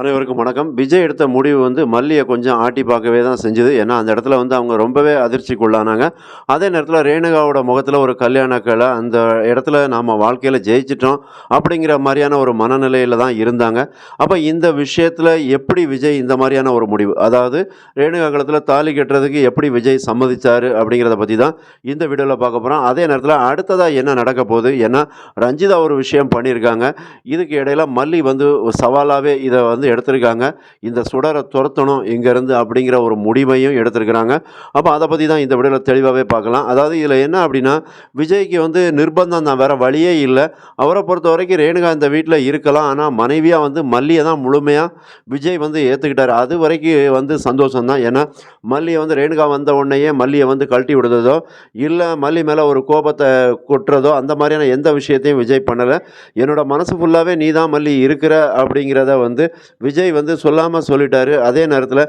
அனைவருக்கும் வணக்கம். விஜய் எடுத்த முடிவு வந்து மல்லியை கொஞ்சம் ஆட்டி பார்க்கவே தான் செஞ்சுது. ஏன்னா அந்த இடத்துல வந்து அவங்க ரொம்பவே அதிர்ச்சிக்குள்ளானாங்க. அதே நேரத்தில் ரேணுகாவோட முகத்தில் ஒரு கல்யாண கலை அந்த இடத்துல நாம் வாழ்க்கையில் ஜெயிச்சிட்டோம் அப்படிங்கிற மாதிரியான ஒரு மனநிலையில் தான் இருந்தாங்க. அப்போ இந்த விஷயத்தில் எப்படி விஜய் இந்த மாதிரியான ஒரு முடிவு அதாவது ரேணுகா காலத்தில் தாலி கட்டுறதுக்கு எப்படி விஜய் சம்மதிச்சார் அப்படிங்கிறத பற்றி தான் இந்த வீடியோவில் பார்க்க போகிறோம் அதே நேரத்தில் அடுத்ததாக என்ன நடக்க போகுது? ஏன்னா ரஞ்சிதா ஒரு விஷயம் பண்ணியிருக்காங்க. இதுக்கு இடையில மல்லி வந்து சவாலாகவே இதை வந்து எடுத்திருக்காங்க. இந்த சுடரை துரத்தணும் இங்கேருந்து அப்படிங்கிற ஒரு முடிவையும் எடுத்திருக்கிறாங்க. அப்போ அதை பற்றி தான் இந்த வீடியோவில் தெளிவாகவே பார்க்கலாம். அதாவது இதில் என்ன அப்படின்னா விஜய்க்கு வந்து நிர்பந்தம் தான் வேறு வழியே இல்லை. அவரை பொறுத்த வரைக்கும் ரேணுகா இந்த வீட்டில் இருக்கலாம். ஆனால் மனைவியாக வந்து மல்லியை தான் முழுமையாக விஜய் வந்து ஏற்றுக்கிட்டார் அது வரைக்கும் வந்து சந்தோஷம் தான். ஏன்னா மல்லியை வந்து ரேணுகா வந்த உடனேயே மல்லியை வந்து கழட்டி விடுறதோ இல்லை மல்லி மேலே ஒரு கோபத்தை கொட்டுறதோ அந்த மாதிரியான எந்த விஷயத்தையும் விஜய் பண்ணலை. என்னோடய மனசு ஃபுல்லாகவே நீ தான் மல்லி இருக்கிற அப்படிங்கிறத வந்து விஜய் வந்து சொல்லாமல் சொல்லிட்டாரு. அதே நேரத்தில்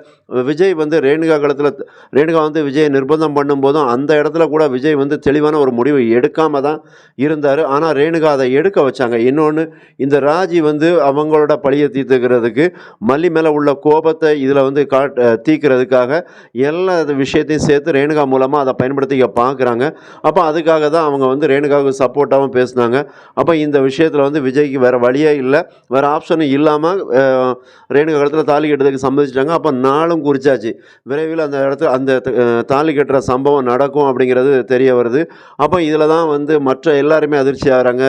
விஜய் வந்து ரேணுகா காலத்தில் ரேணுகா வந்து விஜய் நிர்பந்தம் பண்ணும்போதும் அந்த இடத்துல கூட விஜய் வந்து தெளிவான ஒரு முடிவு எடுக்காம தான் இருந்தார். ஆனால் ரேணுகா அதை எடுக்க வச்சாங்க. இன்னொன்று இந்த ராஜி வந்து அவங்களோட பழியை தீர்த்துக்கிறதுக்கு மல்லி மேலே உள்ள கோபத்தை இதில் வந்து காட் தீர்க்கிறதுக்காக எல்லா விஷயத்தையும் சேர்த்து ரேணுகா மூலமாக அதை பயன்படுத்திக்க பார்க்குறாங்க அப்போ அதுக்காக தான் அவங்க வந்து ரேணுகாவுக்கு சப்போர்ட்டாகவும் பேசுனாங்க. அப்போ இந்த விஷயத்தில் வந்து விஜய்க்கு வேறு வழியே இல்லை. வேறு ஆப்ஷனும் இல்லாமல் ரேணுகா காலத்தில் தாலி கட்டுறதுக்கு சம்மதிச்சிட்டாங்க. அப்போ நாளும் குறிச்சாச்சு. விரைவில் அந்த இடத்துல அந்த தாலி கட்டுற சம்பவம் நடக்கும் அப்படிங்கிறது தெரிய வருது. அப்போ இதில் தான் வந்து மற்ற எல்லாருமே அதிர்ச்சி ஆகிறாங்க.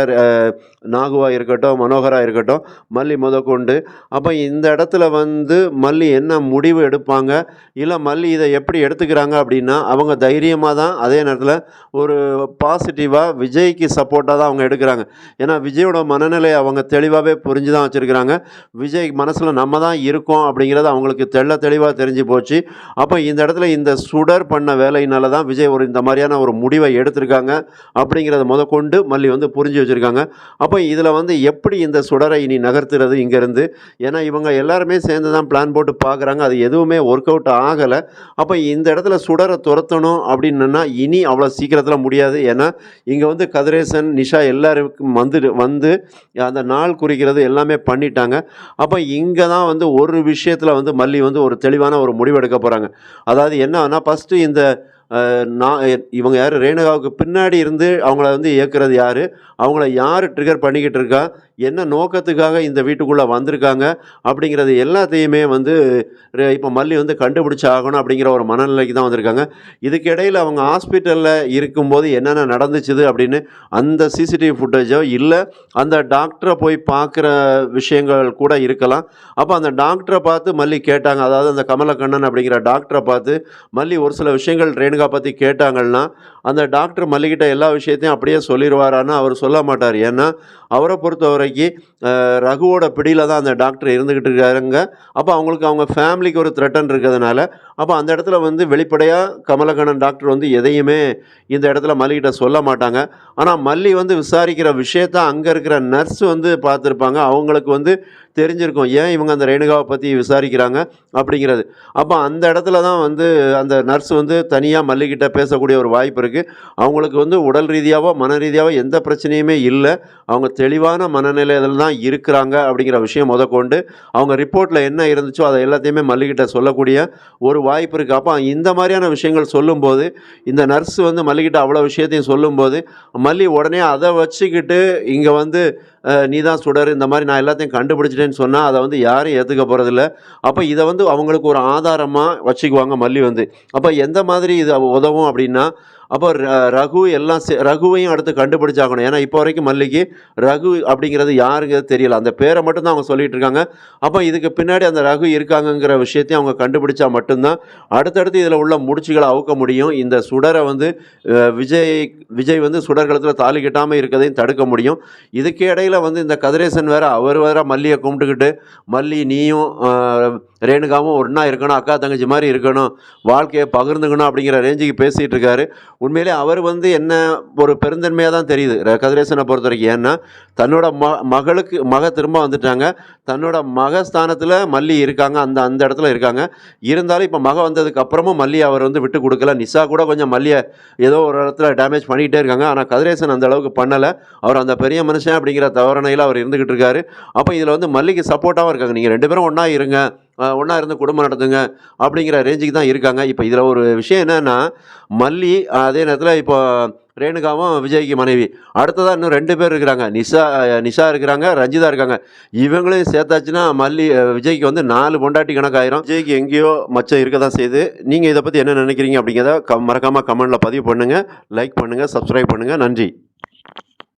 நாகுவா இருக்கட்டும் மனோகரா இருக்கட்டும் மல்லி முதற்கொண்டு. அப்போ இந்த இடத்துல வந்து மல்லி என்ன முடிவு எடுப்பாங்க? இல்லை மல்லி இதை எப்படி எடுத்துக்கிறாங்க அப்படின்னா அவங்க தைரியமாக தான் அதே நேரத்தில் ஒரு பாசிட்டிவாக விஜய்க்கு சப்போர்ட்டாக தான் அவங்க எடுக்கிறாங்க. ஏன்னா விஜயோட மனநிலையை அவங்க தெளிவாகவே புரிஞ்சு தான் வச்சுருக்கிறாங்க. விஜய் மனசு மனசில் நம்ம தான் இருக்கோம் அப்படிங்கிறது அவங்களுக்கு தெள்ள தெளிவாக தெரிஞ்சு போச்சு. அப்போ இந்த இடத்துல இந்த சுடர் பண்ண வேலையினால தான் விஜய் ஒரு இந்த மாதிரியான ஒரு முடிவை எடுத்திருக்காங்க அப்படிங்கிறத முதற்கொண்டு மல்லி வந்து புரிஞ்சு வச்சுருக்காங்க. அப்போ இதில் வந்து எப்படி இந்த சுடரை இனி நகர்த்துறது இங்கேருந்து? ஏன்னா இவங்க எல்லாருமே சேர்ந்து தான் பிளான் போட்டு பார்க்குறாங்க அது எதுவுமே ஒர்க் அவுட் ஆகலை. அப்போ இந்த இடத்துல சுடரை துரத்தணும் அப்படின்னா இனி அவ்வளோ சீக்கிரத்தில் முடியாது. ஏன்னா இங்கே வந்து கதிரேசன் நிஷா எல்லாருக்கும் வந்து வந்து அந்த நாள் குறிக்கிறது எல்லாமே பண்ணிட்டாங்க. அப்போ இங்கே இங்கே தான் வந்து ஒரு விஷயத்தில் வந்து மல்லி வந்து ஒரு தெளிவான ஒரு முடிவு எடுக்க போகிறாங்க அதாவது என்னன்னா ஃபஸ்ட்டு இந்த நான் இவங்க யார்? ரேணுகாவுக்கு பின்னாடி இருந்து அவங்கள வந்து இயக்குறது யார்? அவங்கள யார் ட்ரிகர் பண்ணிக்கிட்டு இருக்கா? என்ன நோக்கத்துக்காக இந்த வீட்டுக்குள்ளே வந்திருக்காங்க அப்படிங்கிறது எல்லாத்தையுமே வந்து இப்போ மல்லி வந்து கண்டுபிடிச்சாகணும் அப்படிங்கிற ஒரு மனநிலைக்கு தான் வந்திருக்காங்க. இதுக்கு இடையில் அவங்க ஹாஸ்பிட்டலில் இருக்கும்போது என்னென்ன நடந்துச்சுது அப்படின்னு அந்த சிசிடிவி ஃபுட்டேஜோ இல்லை அந்த டாக்டரை போய் பார்க்குற விஷயங்கள் கூட இருக்கலாம். அப்போ அந்த டாக்டரை பார்த்து மல்லி கேட்டாங்க. அதாவது அந்த கமலக்கண்ணன் அப்படிங்கிற டாக்டரை பார்த்து மல்லி ஒரு சில விஷயங்கள் ரேணுகா பற்றி கேட்டாங்கன்னா அந்த டாக்டர் மல்லிக்கிட்ட எல்லா விஷயத்தையும் அப்படியே சொல்லிடுவாரான்னு அவர் சொல்ல மாட்டார். ஏன்னா அவரை பொறுத்த வரைக்கும் ரகுவோட பிடியில் தான் அந்த டாக்டர் இருந்துக்கிட்டு இருக்காருங்க. அப்போ அவங்களுக்கு அவங்க ஃபேமிலிக்கு ஒரு த்ரெட்டன் இருக்கிறதுனால அப்போ அந்த இடத்துல வந்து வெளிப்படையாக கமலக்கண்ணன் டாக்டர் வந்து எதையுமே இந்த இடத்துல மல்லிகிட்ட சொல்ல மாட்டாங்க. ஆனால் மல்லி வந்து விசாரிக்கிற விஷயத்த அங்கே இருக்கிற நர்ஸ் வந்து பார்த்துருப்பாங்க. அவங்களுக்கு வந்து தெரிஞ்சிருக்கும். ஏன் இவங்க அந்த ரேணுகாவை பற்றி விசாரிக்கிறாங்க அப்படிங்கிறது. அப்போ அந்த இடத்துல தான் வந்து அந்த நர்ஸ் வந்து தனியாக மல்லிகிட்ட பேசக்கூடிய ஒரு வாய்ப்பு இருக்குது அவங்களுக்கு வந்து உடல் ரீதியாகவோ மன ரீதியாகவோ எந்த பிரச்சனையுமே இல்லை. அவங்க தெளிவான மனநிலையில் தான் இருக்கிறாங்க அப்படிங்கிற விஷயம் முதற்கொண்டு அவங்க ரிப்போர்ட்டில் என்ன இருந்துச்சோ அதை எல்லாத்தையுமே மல்லிகிட்ட சொல்லக்கூடிய ஒரு வாய்ப்பு இருக்குது அப்போ இந்த மாதிரியான விஷயங்கள் சொல்லும்போது இந்த நர்ஸ் வந்து மல்லிகிட்ட அவ்வளோ விஷயத்தையும் சொல்லும்போது மல்லி உடனே அதை வச்சுக்கிட்டு இங்கே வந்து நீ தான் சுடர் இந்த மாதிரி நான் எல்லாத்தையும் கண்டுபிடிச்சிட்டேன்னு சொன்னால் அதை வந்து யாரும் ஏற்றுக்க போகிறதில்ல அப்போ இதை வந்து அவங்களுக்கு ஒரு ஆதாரமாக வச்சுக்குவாங்க மல்லி வந்து. அப்போ எந்த மாதிரி இது உதவும் அப்படின்னா அப்போ ர- ரகு எல்லாம் ரகுவையும் அடுத்து கண்டுபிடிச்சாகணும். ஏன்னா இப்போ வரைக்கும் மல்லிக்கு ரகு அப்படிங்கிறது யாருங்கிறது தெரியல. அந்த பேரை மட்டும்தான் அவங்க சொல்லிகிட்டு இருக்காங்க. அப்போ இதுக்கு பின்னாடி அந்த ரகு இருக்காங்கங்கிற விஷயத்தையும் அவங்க கண்டுபிடிச்சா மட்டும்தான் அடுத்தடுத்து இதில் உள்ள முடிச்சுகளை அவுக்க முடியும். இந்த சுடரை வந்து விஜய் விஜய் வந்து சுடர்களத்தில் தாலி கட்டாமல் இருக்கிறதையும் தடுக்க முடியும். இதுக்கு இடையில வந்து இந்த கதிரேசன் வேற அவர் வேற மல்லியை கும்பிட்டுக்கிட்டு மல்லி நீயும் ரேணுகாவும் ஒன்றா இருக்கணும் அக்கா தங்கச்சி மாதிரி இருக்கணும் வாழ்க்கையை பகிர்ந்துக்கணும் அப்படிங்கிற ரேஞ்சுக்கு பேசிகிட்டு இருக்காரு. உண்மையிலே அவர் வந்து என்ன ஒரு பெருந்தன்மையாக தான் தெரியுது. கதிரேசனை பொறுத்த வரைக்கும் ஏன்னா தன்னோட ம மகளுக்கு மக திரும்ப வந்துட்டாங்க. தன்னோட மக ஸ்தானத்தில் மல்லி இருக்காங்க. அந்த அந்த இடத்துல இருக்காங்க. இருந்தாலும் இப்போ மக வந்ததுக்கு அப்புறமும் மல்லி அவர் வந்து விட்டு கொடுக்கல. நிஷா கூட கொஞ்சம் மல்லியை ஏதோ ஒரு இடத்துல டேமேஜ் பண்ணிக்கிட்டே இருக்காங்க. ஆனால் கதிரேசன் அந்த அளவுக்கு பண்ணலை. அவர் அந்த பெரிய மனுஷன் அப்படிங்கிற தவறணையில் அவர் இருந்துக்கிட்டு இருக்காரு. அப்போ இதில் வந்து மல்லிக்கு சப்போர்ட்டாகவும் இருக்காங்க. நீங்கள் ரெண்டு பேரும் ஒன்றா இருங்க. ஒன்றா இருந்து குடும்பம் நடத்துங்க அப்படிங்கிற ரேஞ்சுக்கு தான் இருக்காங்க. இப்போ இதில் ஒரு விஷயம் என்னென்னா மல்லி அதே நேரத்தில் இப்போ ரேணுகாவும் விஜய்க்கு மனைவி. அடுத்ததாக இன்னும் ரெண்டு பேர் இருக்கிறாங்க. நிஷா நிஷா இருக்கிறாங்க ரஞ்சிதா இருக்காங்க. இவங்களையும் சேர்த்தாச்சுன்னா மல்லி விஜய்க்கு வந்து நாலு பொண்டாட்டி கணக்காயிரும். விஜய்க்கு எங்கேயோ மச்சம் இருக்க தான் செய்யுது. நீங்கள் இதை பற்றி என்ன நினைக்கிறீங்க அப்படிங்கிறத க மறக்காமல் கமெண்டில் பதிவு பண்ணுங்கள் லைக் பண்ணுங்கள் சப்ஸ்கிரைப் பண்ணுங்கள் நன்றி.